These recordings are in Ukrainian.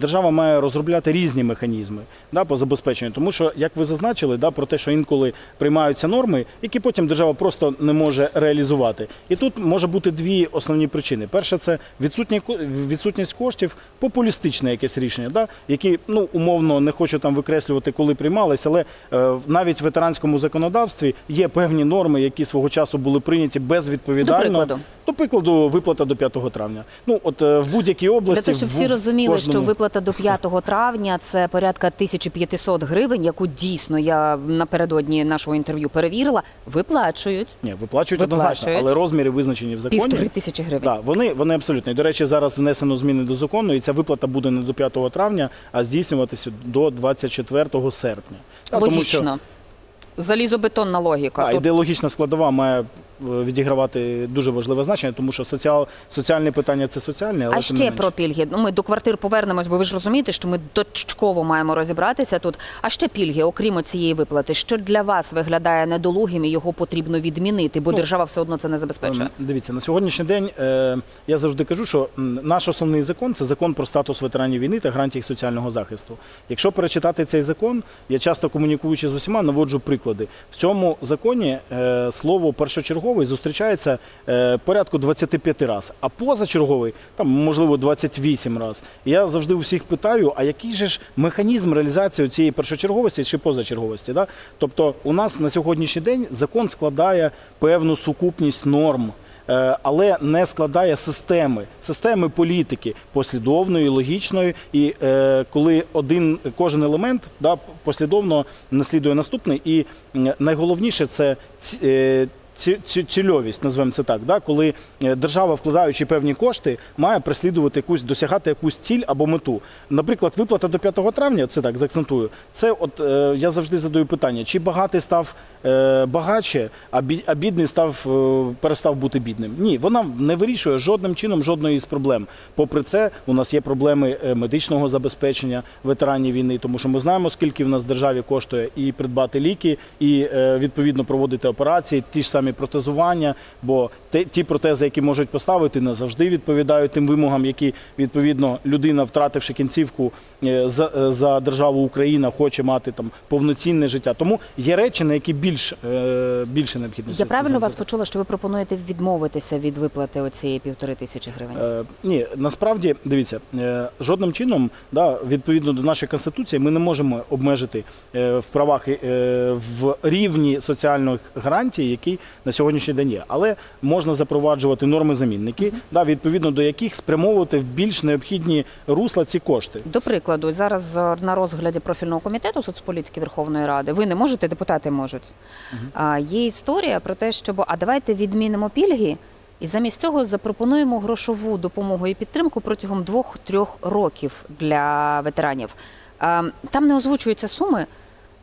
Держава має розробляти різні механізми да, по забезпеченню, тому що, як ви зазначили, да, про те, що інколи приймаються норми, які потім держава просто не може реалізувати. І тут може бути дві основні причини. Перше, це відсутні, відсутність коштів, популістичне якесь рішення, да, які ну, умовно не хочу там викреслювати, коли приймалися, але е, навіть в ветеранському законодавстві є певні норми, які свого часу були прийняті безвідповідально. До прикладу. До прикладу, виплата до 5 травня. Ну, от е, в будь-якій області. Для того, щоб всі розуміли, що кожному- виплата до 5 травня це порядка 1500 гривень, яку дійсно я напередодні нашого інтерв'ю перевірила, виплачують Ні, виплачують Виплачують. однозначно, але розміри визначені в законі. півтори тисячі гривень. Да, вони, вони абсолютно. І, до речі, зараз внесено зміни до закону, і ця виплата буде не до 5 травня, а здійснюватися до 24 серпня. Да, тому що- Логічно. Залізобетонна логіка. Так, Тут ідеологічна складова має відігравати дуже важливе значення, тому що соціал, соціальне питання це соціальне, але А ще менше. про пільги. Ну, ми до квартир повернемось, бо ви ж розумієте, що ми точково маємо розібратися тут. А ще пільги, окрім цієї виплати, що для вас виглядає недолугим і його потрібно відмінити, бо Ну, держава все одно це не забезпечує. Ем, Дивіться, на сьогоднішній день е, я завжди кажу, що наш основний закон це закон про статус ветеранів війни та гарантії їх соціального захисту. Якщо перечитати цей закон, я часто комунікуючи з усіма, наводжу приклади. В цьому законі е, слово першочерговий зустрічається е, порядку 25 разів, а позачерговий там можливо 28 разів. Я завжди у всіх питаю: а який же ж механізм реалізації цієї першочерговості чи позачерговості? Да? Тобто, у нас на сьогоднішній день закон складає певну сукупність норм. е, Але не складає системи, системи політики послідовної, логічної, і е, коли один кожен елемент да, послідовно наслідує наступний, і найголовніше це ці- е, цільовість, назвемо це так, да, коли е, держава, вкладаючи певні кошти, має переслідувати якусь, досягати якусь ціль або мету. Наприклад, виплата до 5 травня, це так заакцентую. Це от е, я завжди задаю питання: чи багатий став е, багатше, а, бі, а бідний став е, перестав бути бідним? Ні, вона не вирішує жодним чином жодної з проблем. Попри це, у нас є проблеми е, медичного забезпечення ветеранів війни, тому що ми знаємо, скільки в нас державі коштує і придбати ліки, і е, відповідно проводити операції, ті ж самі протезування. Бо ті протези, які можуть поставити, не завжди відповідають тим вимогам, які відповідно людина, втративши кінцівку е, за, е, за державу Україна, хоче мати там повноцінне життя. Тому є речі, на які більш е, більше необхідно. Я правильно вас почула, що ви пропонуєте відмовитися від виплати оцієї півтори тисячі гривень? Е, ні, насправді дивіться, жодним чином, да, відповідно до нашої конституції, ми не можемо обмежити в правах в рівні соціальних гарантій, які на сьогоднішній день є. Але можна запроваджувати норми замінники, да, відповідно до яких спрямовувати в більш необхідні русла ці кошти. До прикладу, зараз е, на розгляді профільного комітету соцполітики Верховної Ради ви не можете, депутати можуть. А, є історія про те, щоб а давайте відмінимо пільги. І замість цього запропонуємо грошову допомогу і підтримку протягом двох-трьох років для ветеранів. Там не озвучуються суми,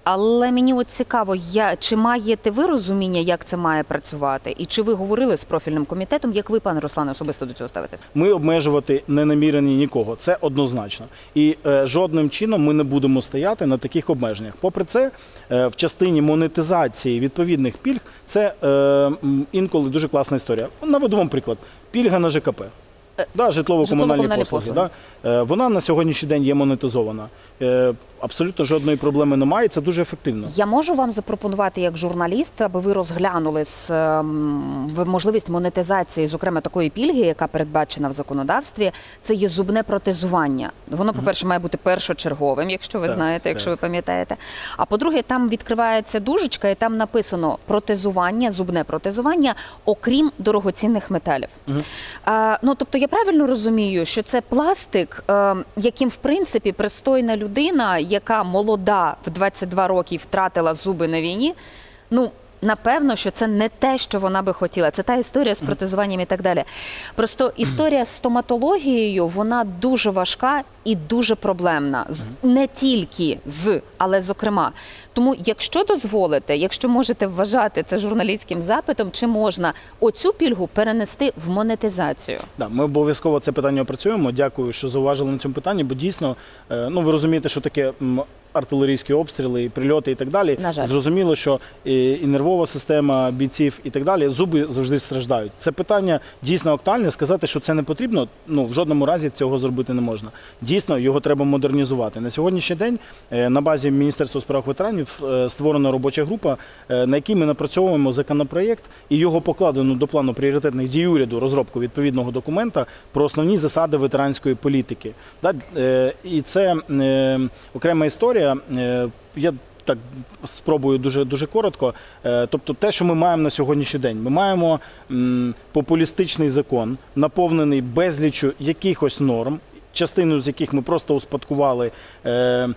але мені от цікаво, я, чи маєте ви розуміння, як це має працювати, і чи ви говорили з профільним комітетом, як ви, пане Руслане, особисто до цього ставитесь? Ми обмежувати не намірені нікого. Це однозначно. І е, жодним чином ми не будемо стояти на таких обмеженнях. Попри це, е, в частині монетизації відповідних пільг це е, інколи дуже класна історія. Наведу вам приклад: пільга на ЖКП. Да, житлово-комунальні житлово-комунальні послуги. послуги. Да? Е, Вона на сьогоднішній день є монетизована. Е, Абсолютно жодної проблеми немає. Це дуже ефективно. Я можу вам запропонувати як журналіст, аби ви розглянули з, ем, можливість монетизації, зокрема такої пільги, яка передбачена в законодавстві. Це є зубне протезування. Воно, по-перше, має бути першочерговим, якщо ви Так, знаєте, якщо так. ви пам'ятаєте. А по-друге, там відкривається дужечка, і там написано протезування, зубне протезування, окрім дорогоцінних металів. А, ну тобто я правильно розумію, що це пластик, е, яким в принципі пристойна людина, яка молода в 22 роки втратила зуби на війні. Ну напевно, що це не те, що вона би хотіла. Це та історія з протезуванням і так далі. Просто історія з стоматологією вона дуже важка і дуже проблемна. З не тільки з, але зокрема. Тому, якщо дозволите, якщо можете вважати це журналістським запитом, чи можна оцю пільгу перенести в монетизацію? Да, ми обов'язково це питання опрацюємо. Дякую, що зауважили на цьому питанні, бо дійсно, е, ну ви розумієте, що таке артилерійські обстріли, і прильоти і так далі. На жаль. Зрозуміло, що і, і нервова система бійців і так далі, зуби завжди страждають. Це питання дійсно актуальне. Сказати, що це не потрібно, ну в жодному разі цього зробити не можна. Дійсно, його треба модернізувати. На сьогоднішній день е, на базі Міністерства у справах ветеранів е, створена робоча група, е, на якій ми напрацьовуємо законопроєкт і його покладено до плану пріоритетних дій уряду розробку відповідного документа про основні засади ветеранської політики. Е, І це е, окрема історія. Е, Я так спробую дуже дуже коротко. Е, Тобто, те, що ми маємо на сьогоднішній день, ми маємо популістичний закон, наповнений безліччю якихось норм. Частину з яких ми просто успадкували е,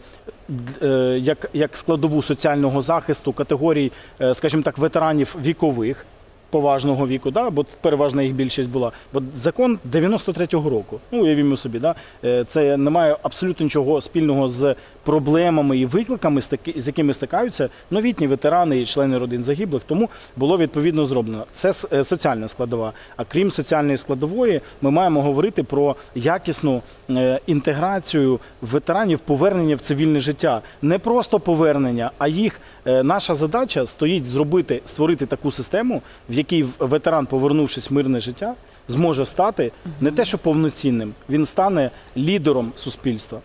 е, як, як складову соціального захисту категорій, е, скажімо так, ветеранів вікових поважного віку, да, бо переважна їх більшість була. Бо закон 93-го року. Ну, уявімо собі, да, е, це не має абсолютно нічого спільного з проблемами і викликами, з якими стикаються новітні ветерани і члени родин загиблих. Тому було відповідно зроблено. Це е, соціальна складова. А крім соціальної складової, ми маємо говорити про якісну е, інтеграцію ветеранів, повернення в цивільне життя. Не просто повернення, а їх е, наша задача стоїть зробити, створити таку систему, в якій ветеран, повернувшись в мирне життя, зможе стати не те, що повноцінним, він стане лідером суспільства.